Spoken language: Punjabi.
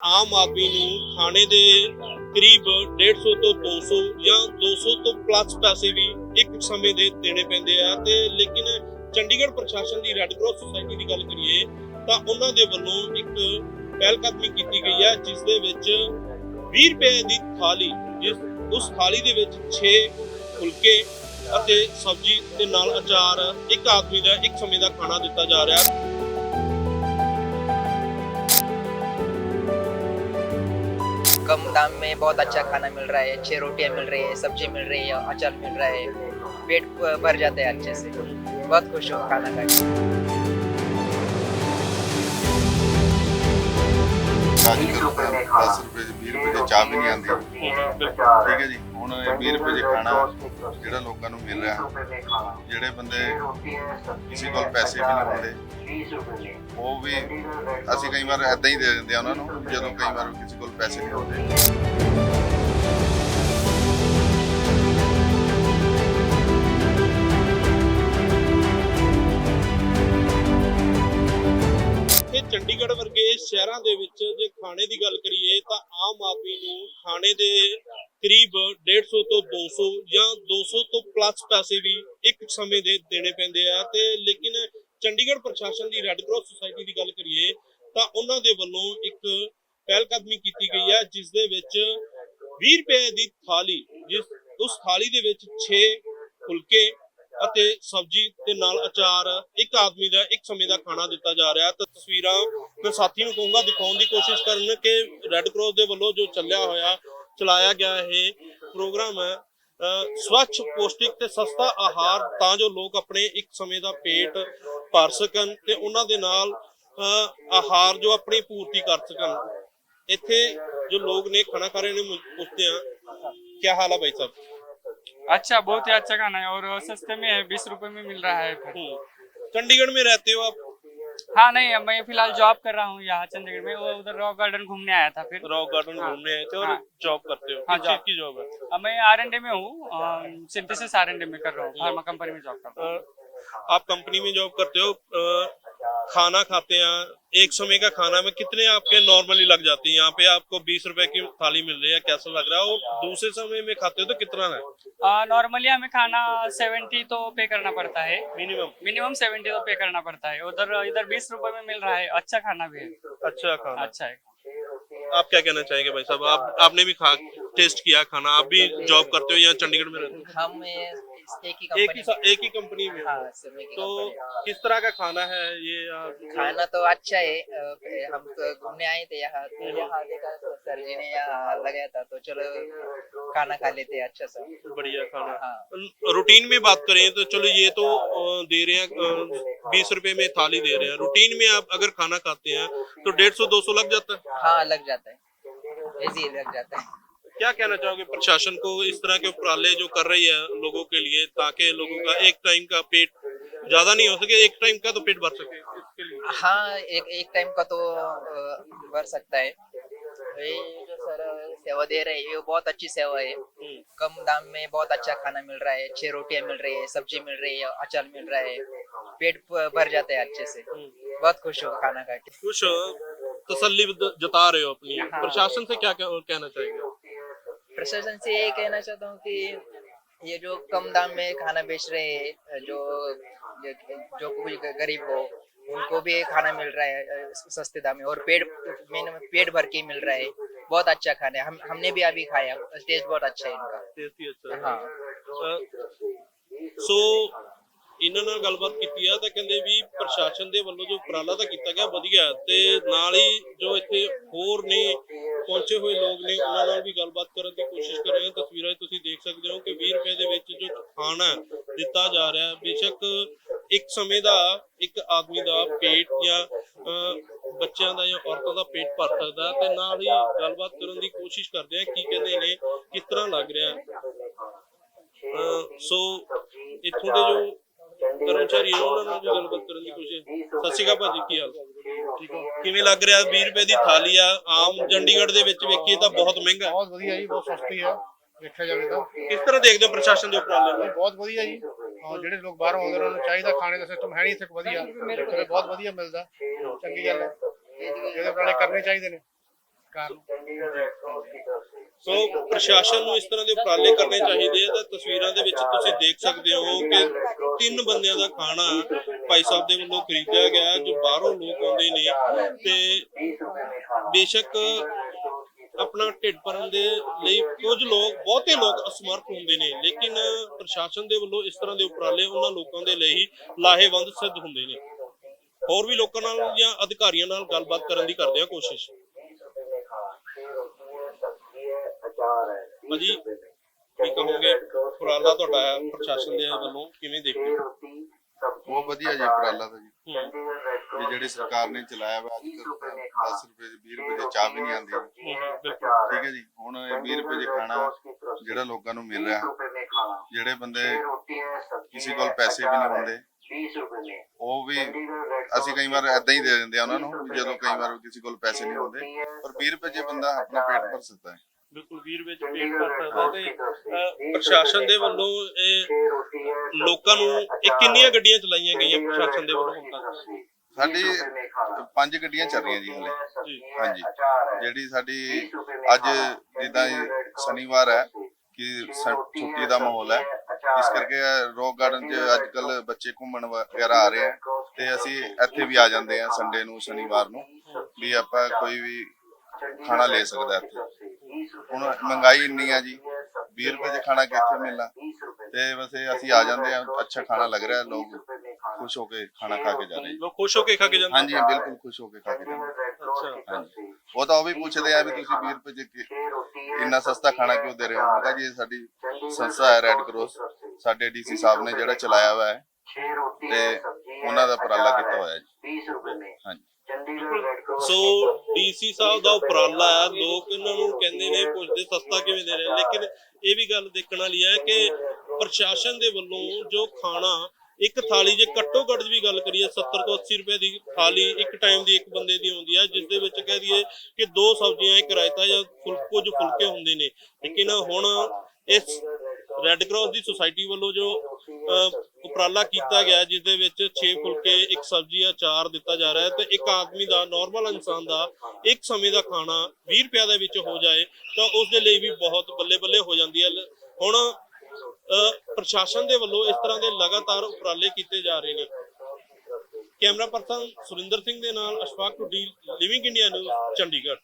ਆਮ ਆਦਮੀ ਨੂੰ ਖਾਣੇ ਦੇ ਕਰੀਬ 150 ਤੋਂ 200 ਜਾਂ 200 ਤੋਂ ਪਲੱਸ ਪੈਸੇ ਵੀ ਇੱਕ ਸਮੇਂ ਦੇ ਦੇਣੇ ਪੈਂਦੇ ਆ ਤੇ ਲੇਕਿਨ ਚੰਡੀਗੜ੍ਹ ਪ੍ਰਸ਼ਾਸਨ ਦੀ ਰੈੱਡ ਕਰਾਸ ਸੁਸਾਇਟੀ ਦੀ ਗੱਲ ਕਰੀਏ ਤਾਂ ਉਹਨਾਂ ਦੇ ਵੱਲੋਂ ਇੱਕ ਪਹਿਲਕਦਮੀ ਕੀਤੀ ਗਈ ਹੈ, ਜਿਸ ਦੇ ਵਿੱਚ 20 ਰੁਪਏ ਦੀ ਥਾਲੀ, ਜਿਸ, ਉਸ ਥਾਲੀ ਦੇ ਵਿੱਚ 6 ਫੁਲਕੇ ਅਤੇ ਸਬਜ਼ੀ ਦੇ ਨਾਲ ਅਚਾਰ ਇੱਕ ਆਦਮੀ ਦਾ ਇੱਕ ਸਮੇਂ ਦਾ ਖਾਣਾ ਦਿੱਤਾ ਜਾ ਰਿਹਾ। ਹੈ कम दाम में बहुत अच्छा खाना मिल रहा है छह रोटियां मिल रही है सब्जी मिल रही है अचार मिल रहा है पेट भर जाता है अच्छे से बहुत खुश हूँ खाना खा के ਅੱਜ ਕੱਲ੍ਹ 10 ਰੁਪਏ ਦੀ 20 ਰੁਪਏ ਦੀ ਚਾਹ ਵੀ ਨਹੀਂ ਆਉਂਦੀ ਠੀਕ ਹੈ ਜੀ ਹੁਣ ਇਹ 20 ਰੁਪਏ ਦੇ ਖਾਣਾ ਜਿਹੜਾ ਲੋਕਾਂ ਨੂੰ ਮਿਲ ਰਿਹਾ ਜਿਹੜੇ ਬੰਦੇ ਕਿਸੇ ਕੋਲ ਪੈਸੇ ਵੀ ਨਹੀਂ ਹੁੰਦੇ ਉਹ ਵੀ ਅਸੀਂ ਕਈ ਵਾਰ ਐਦਾਂ ਹੀ ਦੇ ਦਿੰਦੇ ਆ ਉਹਨਾਂ ਨੂੰ, ਜਦੋਂ ਕਈ ਵਾਰ ਕਿਸੇ ਕੋਲ ਪੈਸੇ ਨਹੀਂ ਹੁੰਦੇ। ਚੰਡੀਗੜ੍ਹ ਵਰਗੇ ਸ਼ਹਿਰਾਂ ਦੇ ਵਿੱਚ ਜੇ ਖਾਣੇ ਦੀ ਗੱਲ ਕਰੀਏ ਤਾਂ ਆਮ ਆਦਮੀ ਨੂੰ ਖਾਣੇ ਦੇ ਕਰੀਬ 150 ਤੋਂ 200 ਜਾਂ 200 ਤੋਂ ਪਲੱਸ ਪੈਸੇ ਵੀ ਇੱਕ ਸਮੇਂ ਦੇ ਦੇਣੇ ਪੈਂਦੇ ਆ ਤੇ ਲੇਕਿਨ ਚੰਡੀਗੜ੍ਹ ਪ੍ਰਸ਼ਾਸਨ ਦੀ ਰੈੱਡ ਕਰਾਸ ਸੁਸਾਇਟੀ ਦੀ ਗੱਲ ਕਰੀਏ, ਤਾਂ ਉਹਨਾਂ ਦੇ ਵੱਲੋਂ ਇੱਕ ਪਹਿਲ ਕਦਮੀ ਕੀਤੀ ਗਈ ਹੈ, ਜਿਸ ਦੇ ਵਿੱਚ 20 ਰੁਪਏ ਦੀ ਥਾਲੀ, ਜਿਸ, ਉਸ ਥਾਲੀ ਦੇ ਵਿੱਚ 6 ਫੁਲਕੇ ਅਤੇ ਸਬਜ਼ੀ ਦੇ ਨਾਲ ਅਚਾਰ, ਇੱਕ ਆਦਮੀ ਦਾ ਇੱਕ ਸਮੇਂ ਦਾ ਖਾਣਾ ਦਿੱਤਾ ਜਾ ਰਿਹਾ। ਤਾਂ ਤਸਵੀਰਾਂ ਮੈਂ ਸਾਥੀ ਨੂੰ ਕਹੂੰਗਾ, ਦਿਖਾਉਣ ਦੀ ਕੋਸ਼ਿਸ਼ ਕਰਨ ਕਿ ਰੈੱਡ ਕਰਾਸ ਦੇ ਵੱਲੋਂ ਜੋ ਚੱਲਿਆ ਹੋਇਆ, ਚਲਾਇਆ ਗਿਆ ਇਹ ਪ੍ਰੋਗਰਾਮ ਹੈ ਸਵੱਛ ਪੋਸ਼ਟਿਕ ਤੇ ਸਸਤਾ ਆਹਾਰ ਤਾਂ ਜੋ ਲੋਕ ਆਪਣੇ ਇੱਕ ਸਮੇਂ ਦਾ ਪੇਟ ਭਰ ਸਕਣ ਤੇ ਉਹਨਾਂ ਦੇ ਨਾਲ ਆਹਾਰ ਜੋ ਆਪਣੀ ਪੂਰਤੀ ਕਰ ਸਕਣ ਇੱਥੇ जो लोग ने खाना खा रहे हैं पूछते हैं क्या हाल है भाई साहब अच्छा बहुत ही अच्छा खाना है और सस्ते में है बीस रुपए में मिल रहा है चंडीगढ़ में रहते हो आप हाँ नहीं अब मैं फ़िलहाल जॉब कर रहा हूँ यहाँ चंडीगढ़ में वो उधर रॉक गार्डन घूमने आया था फिर रॉक गार्डन हाँ। घूमने आए थे और हाँ। जॉब करते हो हाँ, जॉब। की जॉब है अब मैं आर एन में हूँ सिंथेसिस आर एन में कर रहा हूँ फार्मा कंपनी में जॉब कर रहा हूँ आप कंपनी में जॉब करते हो खाना खाते हैं। एक समय का खाना में कितने आपके नॉर्मली लग जाती है? यहाँ पे आपको बीस रुपए की थाली मिल रही है कैसा लग रहा है? और दूसरे समय में खाते हो तो कितना है? नॉर्मली हमें खाना सेवेंटी तो पे करना पड़ता है। मिनिमम मिनिमम सेवेंटी तो पे करना पड़ता है। उधर इधर बीस रुपए में मिल रहा है। अच्छा खाना भी है। अच्छा खाना। अच्छा है। आप क्या कहना चाहेंगे भाई साहब? आप आपने भी खा टेस्ट किया खाना? आप भी जॉब करते हो यहाँ चंडीगढ़ में रहते हम एक ही एक ही कंपनी एक ही कंपनी में? हाँ ही तो किस तरह का खाना है ये खाना तो अच्छा है हम तो घूमने आए थे यहाँ तो यहाँ देखा तो सर जी ने यहाँ लगाया था तो चलो खाना खा लेते हैं अच्छा सा। बढ़िया खाना। हाँ। रूटीन में बात करें तो चलो ये तो दे रहे हैं बीस रुपए में थाली दे रहे हैं। रूटीन में आप अगर खाना खाते हैं तो डेढ़ सौ दो सौ लग जाता है? हाँ लग जाता है। लग जाता है। क्या कहना चाहोगे प्रशासन को इस तरह के उपराले जो कर रही है लोगों के लिए ताकि लोगों का एक टाइम का पेट ज़्यादा नहीं हो सके एक टाइम का तो पेट भर सके हाँ एक एक टाइम का तो भर सकता है। ये जो सर सेवा दे रहे हैं ये बहुत अच्छी सेवा है। हम्म, कम दाम में बहुत अच्छा खाना मिल रहा है अच्छे रोटियाँ मिल रही है सब्ज़ी मिल रही है अचार मिल रहा है। पेट भर जाता है अच्छे से। हम्म। बहुत खुश हो खाना खा के। कुछ तसल्ली द- जता रहे हो अपनी। हाँ। प्रशासन से क्या कहना चाहेंगे? प्रशासन से ये कहना चाहता हूँ कि ये जो कम दाम में खाना बेच रहे हैं जो जो कोई गरीब हो उनको भी खाना मिल रहा है अ, सस्ते दाम में और पेट मैंने पेट भर के मिल रहा है बहुत अच्छा खाना है हम हमने भी अभी खाया टेस्ट बहुत अच्छा है इनका टेस्टी अच्छा है। हाँ ਸੋ ਇਹਨਾਂ ਨਾਲ ਗੱਲਬਾਤ ਕੀਤੀ ਆ ਤਾਂ ਕਹਿੰਦੇ ਵੀ ਪ੍ਰਸ਼ਾਸਨ ਦੇ ਵੱਲੋਂ ਜੋ ਉਪਰਾਲਾ ਤਾਂ ਕੀਤਾ ਗਿਆ ਵਧੀਆ ਹੈ ਤੇ ਨਾਲ ਹੀ ਜੋ ਇੱਥੇ ਹੋਰ ਨੇ ਪਹੁੰਚੇ ਹੋਏ ਲੋਕ ਨੇ, ਉਹਨਾਂ ਨਾਲ ਵੀ ਗੱਲਬਾਤ ਕਰਨ ਦੀ ਕੋਸ਼ਿਸ਼ ਕਰ ਰਹੇ ਹਾਂ। ਤਸਵੀਰਾਂ ਤੁਸੀਂ ਦੇਖ ਸਕਦੇ ਹੋ ਕਿ 20 ਰੁਪਏ ਦੇ ਵਿੱਚ ਜੋ ਖਾਣਾ ਦਿੱਤਾ ਜਾ ਰਿਹਾ ਹੈ, ਬੇਸ਼ੱਕ ਇੱਕ ਸਮੇਂ ਦਾ ਇੱਕ ਆਦਮੀ ਦਾ ਪੇਟ ਜਾਂ ਬੱਚਿਆਂ ਦਾ ਜਾਂ ਔਰਤਾਂ ਦਾ ਪੇਟ ਭਰ ਸਕਦਾ ਹੈ ਤੇ ਨਾਲ ਹੀ ਗੱਲਬਾਤ ਕਰਨ ਦੀ ਕੋਸ਼ਿਸ਼ ਕਰਦੇ ਆ ਕੀ ਕਹਿੰਦੇ ਨੇ, ਕਿਸ ਤਰ੍ਹਾਂ ਲੱਗ ਰਿਹਾ ਅਹ, ਸੋ ਇਥੋਂ ਦੇ ਜੋ ਕਰਮਚਾਰੀ ਉਹਨਾਂ ਨਾਲ ਵੀ ਗੱਲਬਾਤ ਕਰਨ ਦੀ ਕੋਸ਼ਿਸ਼ ਸਤਿ ਸ਼੍ਰੀ ਅਕਾਲ ਭਾਜੀ ਕੀ ਹਾਲ? ਠੀਕ ਹੋ? ਕਿਵੇਂ ਲੱਗ ਰਿਹਾ? 20 ਰੁਪਏ ਦੀ ਥਾਲੀ ਆ ਆਮ ਚੰਡੀਗੜ੍ਹ ਦੇ ਵਿੱਚ ਵੇਖੀਏ ਤਾਂ ਬਹੁਤ ਮਹਿੰਗਾ ਬਹੁਤ ਵਧੀਆ ਜੀ ਬਹੁਤ ਸਸਤੀ ਹੈ। ਦੇਖਿਆ ਜਾਵੇ ਤਾਂ। ਕਿਸ ਤਰ੍ਹਾਂ ਦੇਖਦੇ ਹੋ ਪ੍ਰਸ਼ਾਸਨ ਦੇ ਉਪਰਾਲੇ ਨੂੰ? ਬਹੁਤ ਵਧੀਆ ਜੀ। ਹਾਂ ਜਿਹੜੇ ਲੋਕ ਬਾਹਰੋਂ ਆਉਂਦੇ ਨੇ ਉਹਨਾਂ ਨੂੰ ਚਾਹੀਦਾ ਖਾਣੇ ਦਾ ਸਿਸਟਮ ਹੈ ਨਹੀਂ ਇੱਥੇ ਵਧੀਆ। ਇੱਥੇ ਬਹੁਤ ਵਧੀਆ ਮਿਲਦਾ। ਚੰਗੀ ਗੱਲ ਹੈ। ਇਹਦੇ ਉਪਰਾਲੇ ਕਰਨੇ ਚਾਹੀਦੇ ਨੇ। ਨੂੰ ਸੋ ਪ੍ਰਸ਼ਾਸਨ ਨੂੰ ਇਸ ਤਰ੍ਹਾਂ ਦੇ ਉਪਰਾਲੇ ਕਰਨੇ ਚਾਹੀਦੇ ਆ ਤਾਂ ਤਸਵੀਰਾਂ ਦੇ ਵਿੱਚ ਤੁਸੀਂ ਦੇਖ ਸਕਦੇ ਹੋ ਕਿ ਤਿੰਨ ਬੰਦਿਆਂ ਦਾ ਖਾਣਾ ਭਾਈ ਸਾਹਿਬ ਦੇ ਵੱਲੋਂ ਖਰੀਦਿਆ ਗਿਆ ਜੋ ਬਾਹਰੋਂ ਲੋਕ ਆਉਂਦੇ ਨੇ ਤੇ ਬੇਸ਼ੱਕ ਆਪਣਾ ਢਿੱਡ ਭਰਨ ਦੇ ਲਈ ਕੁਝ ਲੋਕ, ਬਹੁਤੇ ਲੋਕ ਅਸਮਰਥ ਹੁੰਦੇ ਨੇ, ਲੇਕਿਨ ਪ੍ਰਸ਼ਾਸਨ ਦੇ ਵੱਲੋਂ ਇਸ ਤਰ੍ਹਾਂ ਦੇ ਉਪਰਾਲੇ ਉਹਨਾਂ ਲੋਕਾਂ ਦੇ ਲਈ ਲਾਹੇਵੰਦ ਸਿੱਧ ਹੁੰਦੇ ਨੇ। ਹੋਰ ਵੀ ਲੋਕਾਂ ਨਾਲ ਜਾਂ ਅਧਿਕਾਰੀਆਂ ਨਾਲ ਗੱਲਬਾਤ ਕਰਨ ਦੀ ਕਰਦੇ ਆ ਕੋਸ਼ਿਸ਼। ਭਾਜੀ ਕੀ ਕਹੋਗੇ? ਉਪਰਾਲਾ ਤੁਹਾਡਾ ਹੈ ਪ੍ਰਸ਼ਾਸਨ ਦੇ ਵੱਲੋਂ ਕਿਵੇਂ ਦੇਖਦੇ ਹੋ? ਬਹੁਤ ਵਧੀਆ ਜੀ ਉਪਰਾਲਾ ਤਾਂ ਜੀ। ਇਹ ਜਿਹੜੀ ਸਰਕਾਰ ਨੇ ਚਲਾਇਆ ਵਾ ਅੱਜ ਕੱਲ੍ਹ 10 ਰੁਪਏ 'ਚ 20 ਰੁਪਏ ਦੀ ਚਾਹ ਵੀ ਨਹੀਂ ਆਉਂਦੀ। ਠੀਕ ਹੈ ਜੀ ਹੁਣ ਇਹ 20 ਰੁਪਏ 'ਚ ਖਾਣਾ ਜਿਹੜਾ ਲੋਕਾਂ ਨੂੰ ਮਿਲ ਰਿਹਾ ਜਿਹੜੇ ਬੰਦੇ ਕਿਸੇ ਕੋਲ ਪੈਸੇ ਵੀ ਨਹੀਂ ਹੁੰਦੇ ਉਹ ਵੀ ਅਸੀਂ ਕਈ ਵਾਰ ਐਦਾਂ ਹੀ ਦੇ ਦਿੰਦੇ ਆ ਉਹਨਾਂ ਨੂੰ ਜਦੋਂ ਕਈ ਵਾਰ ਕਿਸੇ ਕੋਲ ਪੈਸੇ ਨਹੀਂ ਹੁੰਦੇ ਪਰ 20 ਰੁਪਏ 'ਚ ਬੰਦਾ ਆਪਣਾ ਪੇਟ ਭਰ ਸਕਦਾ ਹੈ। ਬਿਲਕੁਲ ਵੀਰ ਵਿੱਚ ਪੇਟ ਭਰ ਸਕਦਾ ਤੇ ਪ੍ਰਸ਼ਾਸਨ ਦੇ ਵੱਲੋਂ ਇਹ ਲੋਕਾਂ ਨੂੰ ਇਹ ਕਿੰਨੀਆਂ ਗੱਡੀਆਂ ਚਲਾਈਆਂ ਗਈਆਂ ਪ੍ਰਸ਼ਾਸਨ ਦੇ ਵੱਲੋਂ ਹੁਣ ਤੱਕ? ਸਾਡੀ ਪੰਜ ਗੱਡੀਆਂ ਚੱਲ ਰਹੀਆਂ ਜੀ ਹਲੇ। ਜੀ ਹਾਂਜੀ। ਜਿਹੜੀ ਸਾਡੀ ਅੱਜ ਜਿੱਦਾਂ ਸ਼ਨੀਵਾਰ ਹੈ ਕਿ ਛੁੱਟੀ ਦਾ ਮਾਹੌਲ ਹੈ। ਇਸ ਕਰਕੇ ਰੌਕ ਗਾਰਡਨ 'ਚ ਅੱਜ ਕੱਲ ਬੱਚੇ ਘੁੰਮਣ ਵਗੈਰਾ ਆ ਰਹੇ ਆ ਤੇ ਅਸੀਂ ਇੱਥੇ ਵੀ ਆ ਜਾਂਦੇ ਆ ਸੰਡੇ ਨੂੰ ਸ਼ਨੀਵਾਰ ਨੂੰ ਵੀ ਆਪਾਂ ਕੋਈ ਵੀ ਖਾਣਾ ਲੈ ਸਕਦਾ ਇੱਥੇ। ਹੁਣ ਮਹਿੰਗਾਈ ਇੰਨੀ ਆ ਜੀ। 20 ਰੁਪਏ 'ਚ ਖਾਣਾ ਕਿੱਥੇ ਮਿਲਣਾ? ਤੇ ਵੈਸੇ ਅਸੀਂ ਆ ਜਾਂਦੇ ਆ ਅੱਛਾ ਖਾਣਾ ਲੱਗ ਰਿਹਾ ਲੋਕ ਖੁਸ਼ ਹੋ ਕੇ ਖਾਣਾ ਖਾ ਕੇ ਜਾ ਰਹੇ। ਲੋਕ ਖੁਸ਼ ਹੋ ਕੇ ਖਾ ਕੇ ਜਾਂਦੇ ਹਾਂਜੀ ਬਿਲਕੁਲ ਖੁਸ਼ ਹੋ ਕੇ ਖਾ ਕੇ ਜਾਂਦੇ ਅੱਛਾ। ਹਾਂਜੀ। ਉਹ ਤਾਂ ਉਹ ਵੀ ਪੁੱਛਦੇ ਆ ਵੀ ਤੁਸੀਂ 20 ਰੁਪਏ ਕਿ- ਇੰਨਾ ਸਸਤਾ ਖਾਣਾ ਕਿਉਂ ਦੇ ਰਹੇ ਹੋ? ਮੈਂ ਕਿਹਾ ਜੀ ਇਹ ਸਾਡੀ ਸੰਸਥਾ ਹੈ ਰੈੱਡ ਕਰਾਸ ਸਾਡੇ ਡੀਸੀ ਸਾਹਿਬ ਨੇ ਜਿਹੜਾ ਚਲਾਇਆ ਹੋਇਆ ਹੈ ਤੇ ਉਹਨਾਂ ਦਾ ਉਪਰਾਲਾ ਕੀਤਾ ਹੋਇਆ ਜੀ। ਹਾਂਜੀ। ਸੋ ਡੀਸੀ ਸਾਹਿਬ ਦਾ ਉਪਰਾਲਾ ਹੈ ਲੋਕ ਇਹਨਾਂ ਨੂੰ ਕਹਿੰਦੇ ਨੇ, ਪੁੱਛਦੇ ਸਸਤਾ ਕਿਵੇਂ ਦੇ ਰਹੇ ਲੇਕਿਨ ਇਹ ਵੀ ਗੱਲ ਦੇਖਣ ਵਾਲੀ ਹੈ ਕਿ ਪ੍ਰਸ਼ਾਸਨ ਦੇ ਵੱਲੋਂ ਜੋ ਖਾਣਾ ਇੱਕ ਥਾਲੀ ਜੇ ਘੱਟੋ ਘੱਟ ਵੀ ਗੱਲ ਕਰੀਏ 70 ਤੋਂ 80 ਰੁਪਏ ਦੀ ਥਾਲੀ ਇੱਕ ਟਾਈਮ ਦੀ ਇੱਕ ਬੰਦੇ ਦੀ ਹੁੰਦੀ ਹੈ ਜਿਸ ਦੇ ਵਿੱਚ ਕਹਿ ਦਈਏ ਕਿ ਦੋ ਸਬਜ਼ੀਆਂ, ਇੱਕ ਰਾਇਤਾ ਜਾਂ ਫੁਲ- ਕੁਝ ਫੁਲਕੇ ਹੁੰਦੇ ਨੇ। ਲੇਕਿਨ ਹੁਣ ਇਸ ਰੈੱਡ ਕਰਾਸ ਦੀ ਸੁਸਾਇਟੀ ਵੱਲੋਂ ਜੋ ਉਪਰਾਲਾ ਕੀਤਾ ਗਿਆ ਜਿਸ ਦੇ ਵਿੱਚ 6 ਫੁਲਕੇ ਇੱਕ ਸਬਜ਼ੀ ਅਚਾਰ ਦਿੱਤਾ ਜਾ ਰਿਹਾ ਹੈ ਤੇ ਇੱਕ ਆਦਮੀ ਦਾ ਨਾਰਮਲ ਇਨਸਾਨ ਦਾ ਇੱਕ ਸਮੇਂ ਦਾ ਖਾਣਾ 20 ਰੁਪਏ ਦੇ ਵਿੱਚ ਹੋ ਜਾਏ ਤਾਂ ਉਸ ਦੇ ਲਈ ਵੀ ਬਹੁਤ ਬੱਲੇ ਬੱਲੇ ਹੋ ਜਾਂਦੀ ਹੈ। ਹੁਣ ਅਹ, ਪ੍ਰਸ਼ਾਸਨ ਦੇ ਵੱਲੋਂ ਇਸ ਤਰ੍ਹਾਂ ਦੇ ਲਗਾਤਾਰ ਉਪਰਾਲੇ ਕੀਤੇ ਜਾ ਰਹੇ ਨੇ। ਕੈਮਰਾ ਪਰਸਨ ਸੁਰਿੰਦਰ ਸਿੰਘ ਦੇ ਨਾਲ Ashfaq Tuddi living India news Chandigarh.